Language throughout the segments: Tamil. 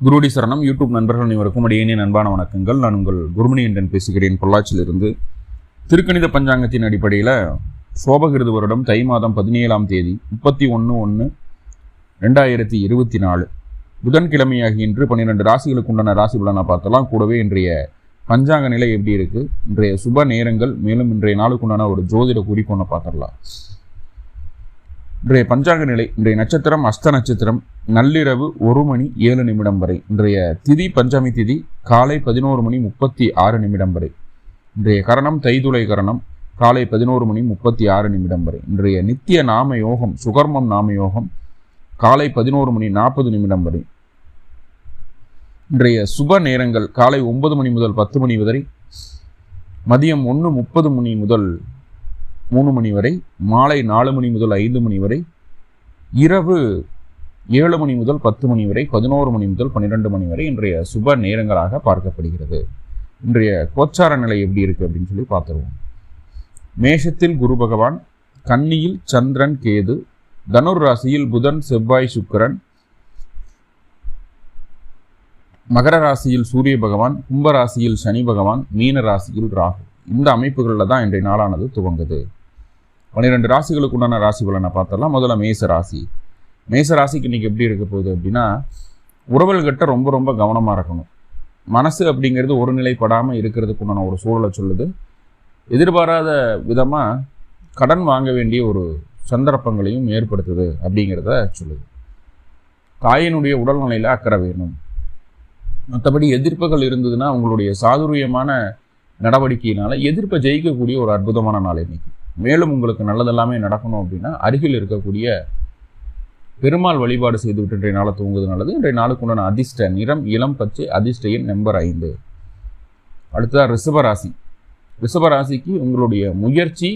குருடி சரணம். யூடியூப் நண்பர்கள் அனைவருக்கும் அடியேனே நண்பான வணக்கங்கள். நான் உங்கள் குருமணி என்றன் பேசுகிறேன். பொள்ளாச்சியிலிருந்து திருக்கணித பஞ்சாங்கத்தின் அடிப்படையில் சோபகிருது வருடம் தை மாதம் பதினேழாம் தேதி முப்பத்தி ஒன்று ஒன்று ரெண்டாயிரத்தி இருபத்தி நாலு. புதன்கிழமையாகி இன்று பன்னிரெண்டு ராசிகளுக்கு உண்டான ராசி பலனை பார்த்தலாம் கூடவே இன்றைய பஞ்சாங்க நிலை எப்படி இருக்குது இன்றைய சுப நேரங்கள் மேலும் இன்றைய நாளுக்குண்டான ஒரு ஜோதிட குறிப்பு ஒன்று பார்த்துடலாம். இன்றைய பஞ்சாங்க நிலை இன்றைய நட்சத்திரம் அஸ்த நட்சத்திரம் நள்ளிரவு ஒரு மணி ஏழு நிமிடம் வரை இன்றைய திதி பஞ்சமி திதி காலை பதினோரு மணி முப்பத்தி ஆறு நிமிடம் வரை இன்றைய கரணம் தைதுளை கரணம் காலை பதினோரு மணி முப்பத்தி ஆறு நிமிடம் வரை இன்றைய நித்திய நாம யோகம் சுகர்மம் நாம யோகம் காலை பதினோரு மணி நாற்பது நிமிடம் வரை இன்றைய சுப நேரங்கள் காலை ஒன்பது மணி முதல் பத்து மணி வரை மதியம் ஒன்று முப்பது மணி முதல் மூணு மணி வரை மாலை நாலு மணி முதல் ஐந்து மணி வரை இரவு ஏழு மணி முதல் பத்து மணி வரை பதினோரு மணி முதல் பன்னிரெண்டு மணி வரை இன்றைய சுப நேரங்களாக பார்க்கப்படுகிறது. இன்றைய கோச்சார நிலை எப்படி இருக்கு அப்படின்னு சொல்லி பார்த்துருவோம். மேஷத்தில் குரு பகவான் கன்னியில் சந்திரன் கேது தனுர் ராசியில் புதன் செவ்வாய் சுக்கரன் மகர ராசியில் சூரிய பகவான் கும்ப ராசியில் சனி பகவான் மீன ராசியில் ராகு. இந்த அமைப்புகளில் தான் இன்றைய நாளானது துவங்குது. பன்னிரெண்டு ராசிகளுக்கு உண்டான ராசி பலனை பார்த்தலாம் முதல்ல மேச ராசி. மேச ராசிக்கு இன்னைக்கு எப்படி இருக்க போகுது அப்படின்னா உறவுகள்கிட்ட ரொம்ப ரொம்ப கவனமாக இருக்கணும். மனசு அப்படிங்கிறது ஒரு நிலைப்படாமல் இருக்கிறதுக்கு உண்டான ஒரு சூழலை சொல்லுது. எதிர்பாராத விதமாக கடன் வாங்க வேண்டிய ஒரு சந்தர்ப்பங்களையும் ஏற்படுத்துது அப்படிங்கிறத சொல்லுது. தாயினுடைய உடல்நிலையில் அக்கறை வேணும். மற்றபடி எதிர்ப்புகள் இருந்ததுன்னா உங்களுடைய சாதுரியமான நடவடிக்கையினால் எதிர்ப்பை ஜெயிக்கக்கூடிய ஒரு அற்புதமான நாள் இன்னைக்கு. மேலும் உங்களுக்கு நல்லதெல்லாமே நடக்கணும் அப்படின்னா அருகில் இருக்கக்கூடிய பெருமாள் வழிபாடு செய்து விட்டு இன்றைய நாளை தூங்குவது நல்லது. இன்றைய நாளுக்குண்டான அதிர்ஷ்ட நிறம் இளம் பச்சை அதிர்ஷ்ட எண் நம்பர் ஐந்து. அடுத்ததாக ரிஷபராசி. ரிஷபராசிக்கு உங்களுடைய முயற்சி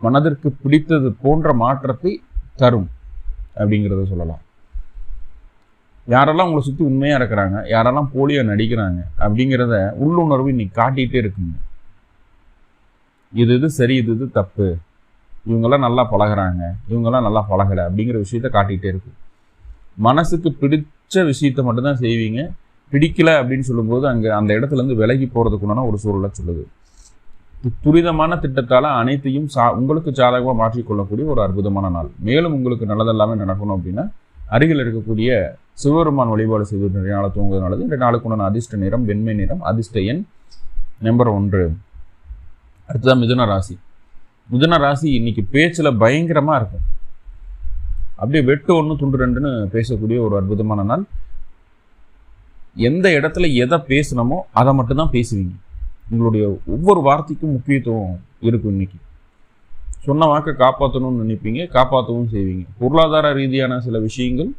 மனதிற்கு பிடித்தது போன்ற மாற்றத்தை தரும் அப்படிங்கிறத சொல்லலாம். யாரெல்லாம் உங்களை சுற்றி உண்மையாக இருக்கிறாங்க யாரெல்லாம் போலியோ நடிக்கிறாங்க அப்படிங்கிறத உள்ளுணர்வு இன்னைக்கு காட்டிகிட்டே இருக்குங்க. இது இது சரி இது இது தப்பு. இவங்கெல்லாம் நல்லா பழகுறாங்க இவங்கெல்லாம் நல்லா பழகலை அப்படிங்கிற விஷயத்த காட்டிகிட்டே இருக்கு. மனசுக்கு பிடிச்ச விஷயத்த மட்டும்தான் செய்வீங்க. பிடிக்கல அப்படின்னு சொல்லும்போது அங்கே அந்த இடத்துலேருந்து விலகி போகிறதுக்குண்டான ஒரு சூழலை சொல்லுது. துரிதமான திட்டத்தால் அனைத்தையும் சா உங்களுக்கு சாதகமாக மாற்றிக்கொள்ளக்கூடிய ஒரு அற்புதமான நாள். மேலும் உங்களுக்கு நல்லதெல்லாமே நடக்கணும் அப்படின்னா அருகில் இருக்கக்கூடிய சிவபெருமான் வழிபாடு செய்து நிறைய நாள் தூங்குவது நல்லது. இன்றைய நாளுக்கு உண்டான அதிர்ஷ்ட நிறம் வெண்மை நிறம் அதிர்ஷ்ட எண் நம்பர் ஒன்று. அடுத்ததான் மிதுன ராசி. மிதுன ராசி இன்னைக்கு பேச்சில் பயங்கரமாக இருக்கும். அப்படியே வெட்டு ஒன்று துண்டு ரெண்டுன்னு பேசக்கூடிய ஒரு அற்புதமான நாள். எந்த இடத்துல எதை பேசணுமோ அதை மட்டும்தான் பேசுவீங்க. உங்களுடைய ஒவ்வொரு வார்த்தைக்கும் முக்கியத்துவம் இருக்கும் இன்னைக்கு. சொன்ன வாக்கை காப்பாற்றணும்னு நினைப்பீங்க காப்பாற்றவும் செய்வீங்க. பொருளாதார ரீதியான சில விஷயங்கள்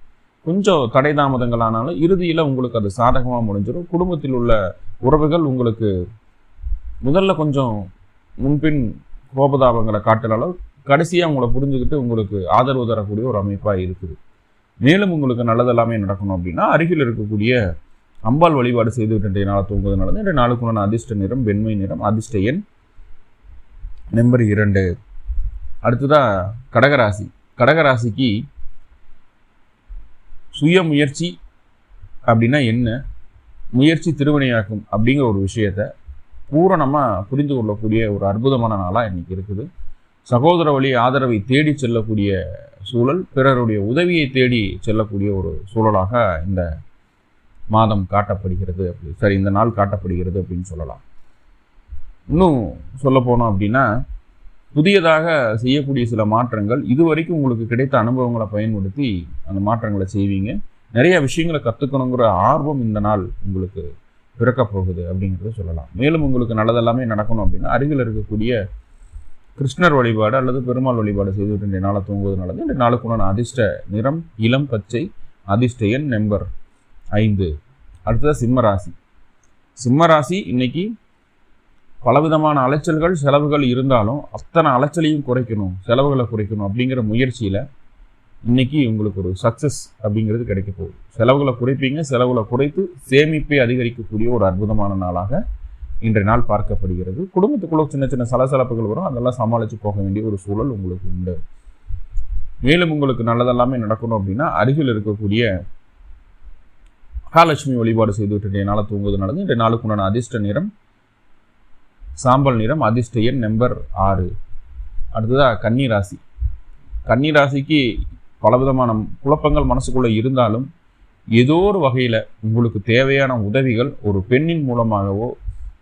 கொஞ்சம் தடை தாமதங்கள் ஆனாலும் இறுதியில் உங்களுக்கு அது சாதகமாக முடிஞ்சிடும். குடும்பத்தில் உள்ள உறவுகள் உங்களுக்கு முதல்ல கொஞ்சம் முன்பின் கோபதாபங்களை காட்டினாலும் கடைசியாக உங்களை புரிஞ்சுக்கிட்டு உங்களுக்கு ஆதரவு தரக்கூடிய ஒரு அமைப்பாக இருக்குது. மேலும் உங்களுக்கு நல்லதெல்லாமே நடக்கணும் அப்படின்னா அருகில் இருக்கக்கூடிய அம்பாள் வழிபாடு செய்து விட்டு நாளை தூங்குவது நல்லது நாளுக்குள்ளான நாளுக்குண்டான அதிர்ஷ்ட நிறம் வெண்மை நிறம் அதிர்ஷ்ட எண் நம்பர் இரண்டு. அடுத்ததாக கடகராசி. கடகராசிக்கு சுய முயற்சி அப்படின்னா என்ன? முயற்சி திருவினையாக்கும் அப்படிங்கிற ஒரு விஷயத்த பூரணமாக புரிந்து கொள்ளக்கூடிய ஒரு அற்புதமான நாளாக இன்னைக்கு இருக்குது. சகோதர வழி ஆதரவை தேடி செல்லக்கூடிய சூழல் பிறருடைய உதவியை தேடி செல்லக்கூடிய ஒரு சூழலாக இந்த மாதம் காட்டப்படுகிறது அப்படி. சரி இந்த நாள் காட்டப்படுகிறது அப்படின்னு சொல்லலாம். இன்னும் சொல்ல போனோம் அப்படின்னா புதியதாக செய்யக்கூடிய சில மாற்றங்கள் இதுவரைக்கும் உங்களுக்கு கிடைத்த அனுபவங்களை பயன்படுத்தி அந்த மாற்றங்களை செய்வீங்க. நிறைய விஷயங்களை கற்றுக்கணுங்கிற ஆர்வம் இந்த நாள் உங்களுக்கு பிறக்க போகுது அப்படிங்கிறத சொல்லலாம். மேலும் உங்களுக்கு நல்லதெல்லாமே நடக்கணும் அப்படின்னா அருகில் இருக்கக்கூடிய கிருஷ்ணர் வழிபாடு அல்லது பெருமாள் வழிபாடு செய்துவிட்டு இன்றைய நாளை தூங்குவது நல்லது. இன்றைய நாளுக்குண்டான அதிர்ஷ்ட நிறம் இளம் பச்சை அதிர்ஷ்ட எண் நம்பர் ஐந்து. அடுத்தது சிம்மராசி சிம்மராசி இன்னைக்கு பலவிதமான அலைச்சல்கள் செலவுகள் இருந்தாலும் அத்தனை அலைச்சலையும் குறைக்கணும் செலவுகளை குறைக்கணும் அப்படிங்கிற முயற்சியில் இன்னைக்கு உங்களுக்கு ஒரு சக்ஸஸ் அப்படிங்கிறது கிடைக்க போகுது. செலவுகளை குறைப்பீங்க செலவுகளை குறைத்து சேமிப்பை அதிகரிக்கக்கூடிய ஒரு அற்புதமான நாளாக இன்றைய நாள் பார்க்கப்படுகிறது. குடும்பத்துக்குள்ள சின்ன சின்ன சலசலப்புகள் வரும். அதெல்லாம் சமாளித்து போக வேண்டிய ஒரு சூழல் உங்களுக்கு உண்டு. மேலும் உங்களுக்கு நல்லதெல்லாமே நடக்கணும் அப்படின்னா அருகில் இருக்கக்கூடிய மகாலட்சுமி வழிபாடு செய்துவிட்டு இன்றைய நாளை தூங்குவது நடந்து இன்றைய நாளுக்குண்டான அதிர்ஷ்ட நிறம் சாம்பல் நிறம் அதிர்ஷ்ட எண் நம்பர் ஆறு. அடுத்ததாக கன்னி ராசி கன்னி ராசிக்கு பலவிதமான குழப்பங்கள் மனசுக்குள்ளே இருந்தாலும் ஏதோ ஒரு வகையில் உங்களுக்கு தேவையான உதவிகள் ஒரு பெண்ணின் மூலமாகவோ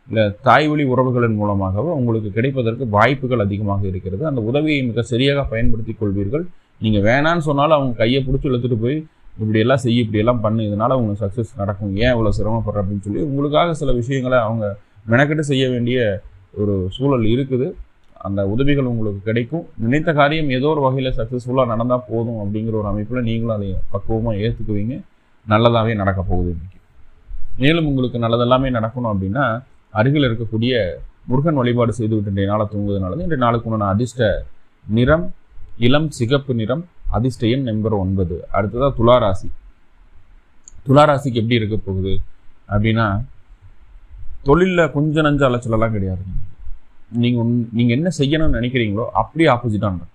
இல்லை தாய்வழி உறவுகளின் மூலமாகவோ உங்களுக்கு கிடைப்பதற்கு வாய்ப்புகள் அதிகமாக இருக்கிறது. அந்த உதவியை மிக சரியாக பயன்படுத்தி கொள்வீர்கள். நீங்கள் வேணான்னு சொன்னாலும் அவங்க கையை பிடிச்சி இழுத்துட்டு போய் இப்படியெல்லாம் செய்ய இப்படியெல்லாம் பண்ணு இதனால் உங்களுக்கு சக்ஸஸ் நடக்கும். ஏன் இவ்வளோ சிரமப்படுற அப்படின்னு சொல்லி உங்களுக்காக சில விஷயங்களை அவங்க மெனக்கெட்டு செய்ய வேண்டிய ஒரு சூழல் இருக்குது. அந்த உதவிகள் உங்களுக்கு கிடைக்கும். நினைத்த காரியம் ஏதோ ஒரு வகையில் சக்ஸஸ்ஃபுல்லாக நடந்தால் போதும் அப்படிங்கிற ஒரு அமைப்பில் நீங்களும் அதை பக்குவமாக ஏற்றுக்குவீங்க நல்லதாகவே நடக்க போகுது இன்றைக்கி மேலும் உங்களுக்கு நல்லதெல்லாமே நடக்கணும் அப்படின்னா அருகில் இருக்கக்கூடிய முருகன் வழிபாடு செய்துவிட்டு இன்றைய நாளை தூங்குவதனால இன்றைய நாளுக்கு உண்டான அதிர்ஷ்ட நிறம் இளம் சிகப்பு நிறம் அதிர்ஷ்ட எண் நம்பர் ஒன்பது. அடுத்ததாக துளாராசி துளாராசிக்கு எப்படி இருக்க போகுது அப்படின்னா தொழிலில் கொஞ்சம் நஞ்ச அலைச்சலெல்லாம் கிடையாது. நீங்கள் நீங்கள் என்ன செய்யணும்னு நினைக்கிறீங்களோ அப்படியே ஆப்போசிட்டாக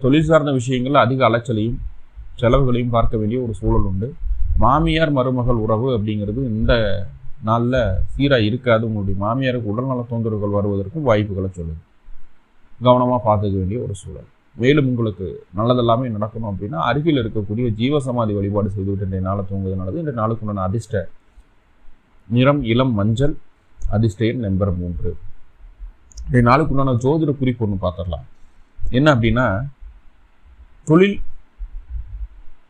தொழில் சார்ந்த விஷயங்களில் அதிக அலைச்சலையும் செலவுகளையும் பார்க்க வேண்டிய ஒரு சூழல் உண்டு. மாமியார் மருமகள் உறவு அப்படிங்கிறது இந்த நாளில் சீராக இருக்காது. உங்களுடைய மாமியாருக்கு உடல்நல தொந்தரவுகள் வருவதற்கும் வாய்ப்புகளை சொல்லுது. கவனமாக பார்த்துக்க வேண்டிய ஒரு சூழல். மேலும் உங்களுக்கு நல்லதெல்லாமே நடக்கணும் அப்படின்னா அருகில் இருக்கக்கூடிய ஜீவசமாதி வழிபாடு செய்துவிட்டு இன்றைய நாளை தூங்குவது நல்லது இன்றைய நாளுக்குண்டான அதிர்ஷ்ட நிறம் இளம் மஞ்சள் அதிர்ஷ்ட நம்பர் மூன்று. இன்றைய நாளுக்கு உண்டான ஜோதிட குறிப்பு ஒன்று பார்த்துடலாம் என்ன அப்படின்னா தொழில்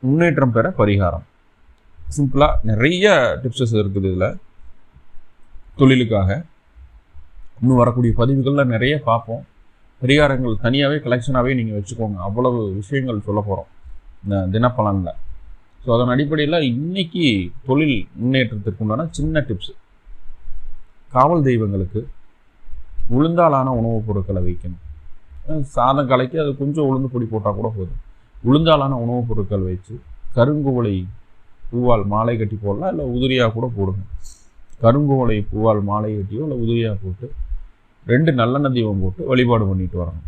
முன்னேற்றம் பெற பரிகாரம். சிம்பிளாக நிறைய டிப்ஸஸ் இருக்குது இதில். தொழிலுக்காக. இன்னும் வரக்கூடிய பதிவுகளில் நிறைய பார்ப்போம் பரிகாரங்கள் தனியாகவே கலெக்ஷனாகவே நீங்கள் வச்சுக்கோங்க. அவ்வளவு விஷயங்கள் சொல்ல போகிறோம் இந்த தினப்பலனில். ஸோ அதன் அடிப்படையில் இன்னைக்கு தொழில் முன்னேற்றத்திற்கு உண்டான சின்ன டிப்ஸ் காவல் தெய்வங்களுக்கு உளுந்தாலான உணவுப் பொருட்களை வைக்கணும். சாதம் கலைக்கு அது கொஞ்சம் உளுந்து பொடி போட்டால் கூட போதும். உளுந்தாலான உணவுப் பொருட்கள் வச்சு கருங்குவளை பூவால் மாலை கட்டி போடலாம் இல்லை உதிரியாக கூட போடுங்க. கருங்குவளை பூவால் மாலை கட்டியோ இல்லை உதிரியாக போட்டு ரெண்டு நல்லெண்ண தீபம் போட்டு வழிபாடு பண்ணிட்டு வரணும்.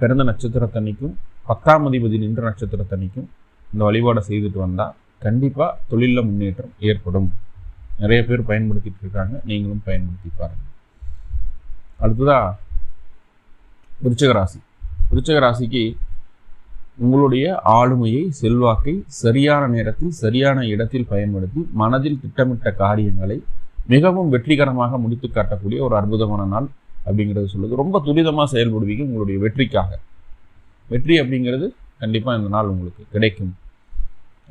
பிறந்த நட்சத்திரத்தன்னைக்கும் பத்தாம் அதிபதி நின்ற நட்சத்திரத்தன்னைக்கும் இந்த வழிபாடை செய்துட்டு வந்தால் கண்டிப்பாக தொழிலில் முன்னேற்றம் ஏற்படும். நிறைய பேர் பயன்படுத்திகிட்டு இருக்காங்க. நீங்களும் பயன்படுத்தி பாருங்கள் அடுத்ததாக விருச்சக ராசி. விருச்சக ராசிக்கு உங்களுடைய ஆளுமையை செல்வாக்கை சரியான நேரத்தில் சரியான இடத்தில் பயன்படுத்தி மனதில் திட்டமிட்ட காரியங்களை மிகவும் வெற்றிகரமாக முடித்து காட்டக்கூடிய ஒரு அற்புதமான நாள் அப்படிங்கிறது சொல்லுது ரொம்ப துரிதமாக செயல்படுவீங்க உங்களுடைய வெற்றிக்காக. வெற்றி அப்படிங்கிறது கண்டிப்பாக இந்த நாள் உங்களுக்கு கிடைக்கும்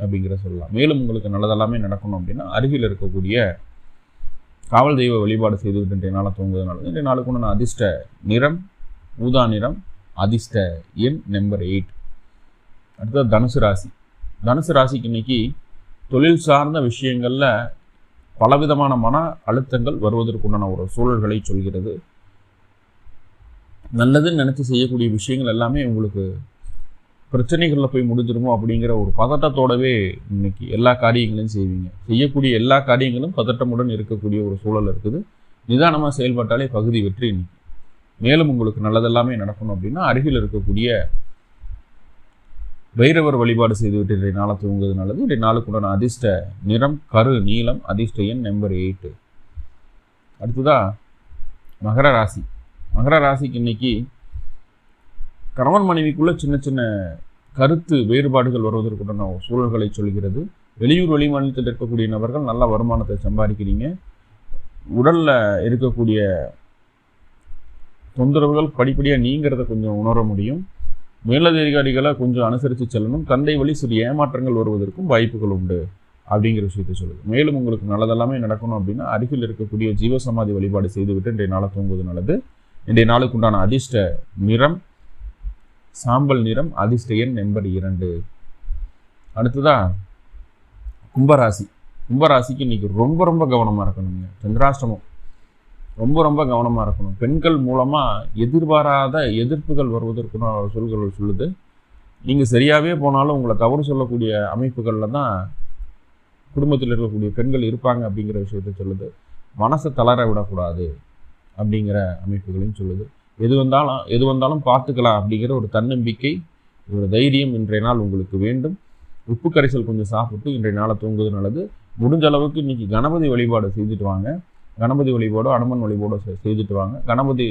அப்படிங்கிற சொல்லலாம். மேலும் உங்களுக்கு நல்லதெல்லாமே நடக்கணும் அப்படின்னா அருகில் இருக்கக்கூடிய காவல் தெய்வ வழிபாடு செய்துவிட்டு இன்றைய நாளை தூங்குவதனால இன்றைய நாளுக்கு நான் அதிர்ஷ்ட நிறம் ஊதா நிறம் அதிர்ஷ்ட எண் நம்பர் எயிட் அடுத்தது தனுசு ராசி. தனுசு ராசிக்கு இன்னைக்கு தொழில் சார்ந்த விஷயங்களில் பலவிதமான மன அழுத்தங்கள் வருவதற்குண்டான ஒரு சூழல்களை சொல்கிறது. நல்லதுன்னு நினச்சி செய்யக்கூடிய விஷயங்கள் எல்லாமே உங்களுக்கு பிரச்சனைகளில் போய் முடிஞ்சிருமோ அப்படிங்கிற ஒரு பதட்டத்தோடவே இன்னைக்கு எல்லா காரியங்களையும் செய்வீங்க. செய்யக்கூடிய எல்லா காரியங்களும் பதட்டமுடன் இருக்கக்கூடிய ஒரு சூழல் இருக்குது. நிதானமாக செயல்பட்டாலே பகுதி வெற்றி இன்னைக்கு மேலும் உங்களுக்கு நல்லதெல்லாமே நடக்கணும் அப்படின்னா அருகில் இருக்கக்கூடிய பைரவர் வழிபாடு செய்துவிட்டு இன்றைய நாளை தூங்குவது நல்லது. இன்றைய நாளுக்குண்டான அதிர்ஷ்ட நிறம் கரு நீளம் அதிர்ஷ்ட எண் நம்பர் எயிட்டு அடுத்ததாக மகர ராசி. மகர ராசிக்கு இன்னைக்கு கணவன் மனைவிக்குள்ள சின்ன சின்ன கருத்து வேறுபாடுகள் வருவதற்குண்டான சூழல்களை சொல்கிறது. வெளியூர் வெளி மாநிலத்தில் இருக்கக்கூடிய நபர்கள் நல்ல வருமானத்தை சம்பாதிக்கிறீங்க. உடலில் இருக்கக்கூடிய தொந்தரவுகள் படிப்படியாக நீங்கிறத கொஞ்சம் உணர முடியும். மேலதிகாரிகளை கொஞ்சம் அனுசரித்து செல்லணும். தந்தை வழி சிறு ஏமாற்றங்கள் வருவதற்கும் வாய்ப்புகள் உண்டு அப்படிங்கிற விஷயத்தை சொல்லுது. மேலும் உங்களுக்கு நல்லதெல்லாமே நடக்கணும் அப்படின்னா அருகில் இருக்கக்கூடிய ஜீவசமாதி வழிபாடு செய்துவிட்டு இன்றைய நாளை தூங்குவது நல்லது. இன்றைய நாளுக்கு உண்டான அதிர்ஷ்ட நிறம் சாம்பல் நிறம் அதிர்ஷ்டயன் நம்பர் இரண்டு. அடுத்ததா கும்பராசி. கும்பராசிக்கு இன்னைக்கு ரொம்ப ரொம்ப கவனமாக இருக்கணுங்க. சந்திராஷ்டமம். ரொம்ப ரொம்ப கவனமாக இருக்கணும். பெண்கள் மூலமாக எதிர்பாராத எதிர்ப்புகள் வருவதற்குன்னு சொல்கள் சொல்லுது. நீங்கள் சரியாகவே போனாலும் உங்களை தவறு சொல்லக்கூடிய அமைப்புகளில் தான் குடும்பத்தில் இருக்கக்கூடிய பெண்கள் இருப்பாங்க அப்படிங்கிற விஷயத்த சொல்லுது. மனசை தளர விடக்கூடாது அப்படிங்கிற அமைப்புகளையும் சொல்லுது. எது வந்தாலும் எது வந்தாலும் பார்த்துக்கலாம் அப்படிங்கிற ஒரு தன்னம்பிக்கை ஒரு தைரியம் இன்றைய நாள் உங்களுக்கு வேண்டும். உப்பு கரைசல் கொஞ்சம் சாப்பிட்டு இன்றைய நாளை தூங்குவது நல்லது. முடிஞ்ச அளவுக்கு இன்றைக்கி கணபதி வழிபாடு செய்துட்டு வாங்க. கணபதி வழிபாடோ அனுமன் வழிபாடோ செய்துட்டு வாங்க. கணபதி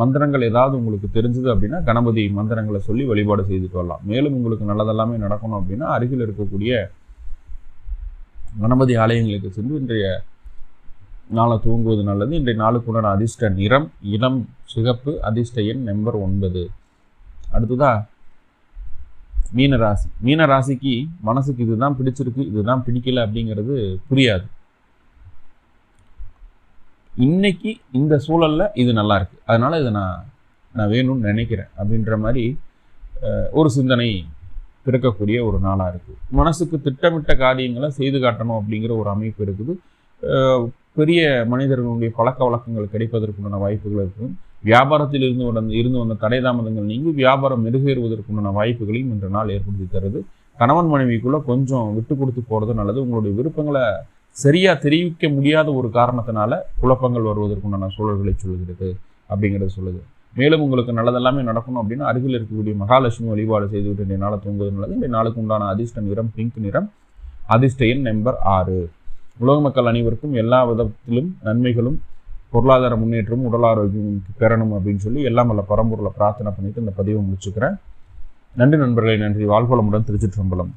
மந்திரங்கள் ஏதாவது உங்களுக்கு தெரிஞ்சது அப்படின்னா கணபதி மந்திரங்களை சொல்லி வழிபாடு செய்துட்டு வரலாம். மேலும் உங்களுக்கு நல்லதெல்லாமே நடக்கணும் அப்படின்னா அருகில் இருக்கக்கூடிய கணபதி ஆலயங்களுக்கு சென்று இன்றைய நாளை தூங்குவது நல்லது. இன்றைய நாளுக்குண்டான அதிர்ஷ்ட நிறம் இளம் சிகப்பு அதிர்ஷ்ட எண் நம்பர் ஒன்பது. அடுத்ததா மீனராசி. மீனராசிக்கு மனசுக்கு இதுதான் பிடிச்சிருக்கு இதுதான் பிடிக்கல அப்படிங்கிறது புரியாது. இன்னைக்கு இந்த சூழல்ல இது நல்லா இருக்கு. அதனால இதை நான் நான் வேணும்னு நினைக்கிறேன். அப்படின்ற மாதிரி அஹ், ஒரு சிந்தனை பிறக்கக்கூடிய ஒரு நாளாக இருக்குது மனசுக்கு திட்டமிட்ட காரியங்களை செய்து காட்டணும் அப்படிங்கிற ஒரு அமைப்பு இருக்குது. அஹ், பெரிய மனிதர்களுடைய பழக்க வழக்கங்கள் கிடைப்பதற்குண்டான வாய்ப்புகள் இருக்கும். வியாபாரத்தில் இருந்து வந்த இருந்து வந்த தடை தாமதங்கள் நீங்கி வியாபாரம் மெருகேறுவதற்குண்டான வாய்ப்புகளையும் இன்று நாள் ஏற்படுத்தி தருது. கணவன் மனைவிக்குள்ளே கொஞ்சம் விட்டு கொடுத்து போகிறது நல்லது. உங்களுடைய விருப்பங்களை சரியாக தெரிவிக்க முடியாத ஒரு காரணத்தினால குழப்பங்கள் வருவதற்குண்டான சூழல்களை சொல்கிறது அப்படிங்கிறது சொல்லுது. மேலும் உங்களுக்கு நல்லதெல்லாமே நடக்கணும் அப்படின்னா அருகில் இருக்கக்கூடிய மகாலட்சுமி வழிபாடு செய்துவிட்டு இன்றைய நாளை தூங்குவது நல்லது. இன்றைய நாளுக்கு உண்டான அதிர்ஷ்ட நிறம் பிங்க் நிறம் அதிர்ஷ்ட எண் நம்பர் ஆறு. உலக மக்கள் அனைவருக்கும் எல்லா விதத்திலும் நன்மைகளும் பொருளாதார முன்னேற்றமும் உடல் ஆரோக்கியம் பெறணும் அப்படின்னு சொல்லி எல்லாம் வல்ல பரம்பொருளை பிரார்த்தனை பண்ணிட்டு இந்த பதிவை முடிச்சுக்கிறேன். நன்றி நண்பர்களை நன்றி. வாழ்வளமுடன் திருச்சிற்றம்பலம்.